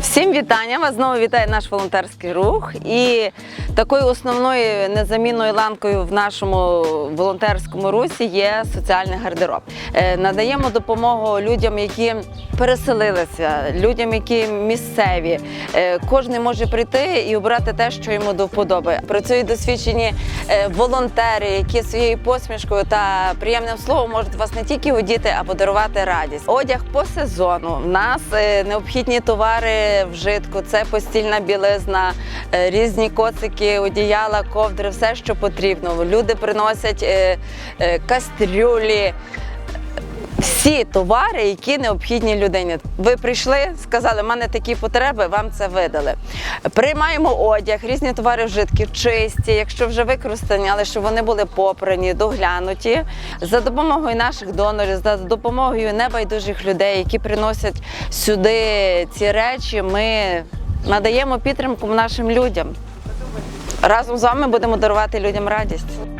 Всім вітання! Вас знову вітає наш волонтерський рух. І такою основною незамінною ланкою в нашому волонтерському русі є соціальний гардероб. Е, Надаємо допомогу людям, які переселилися, людям, які місцеві. Е, Кожен може прийти і обрати те, що йому до вподоби. Працюють досвідчені е, волонтери, які своєю посмішкою та приємним словом можуть вас не тільки одіти, а подарувати радість. Одяг по сезону. В нас необхідні товари вжитку. Це постільна білизна, е, різні коцики, одіяла, ковдри, все, що потрібно. Люди приносять е, е, кастрюлі. Всі товари, які необхідні людині. Ви прийшли, сказали, в мене такі потреби, вам це видали. Приймаємо одяг, різні товари вжитки, чисті, якщо вже використані, але щоб вони були попрані, доглянуті. За допомогою наших донорів, за допомогою небайдужих людей, які приносять сюди ці речі, ми надаємо підтримку нашим людям. Разом з вами будемо дарувати людям радість.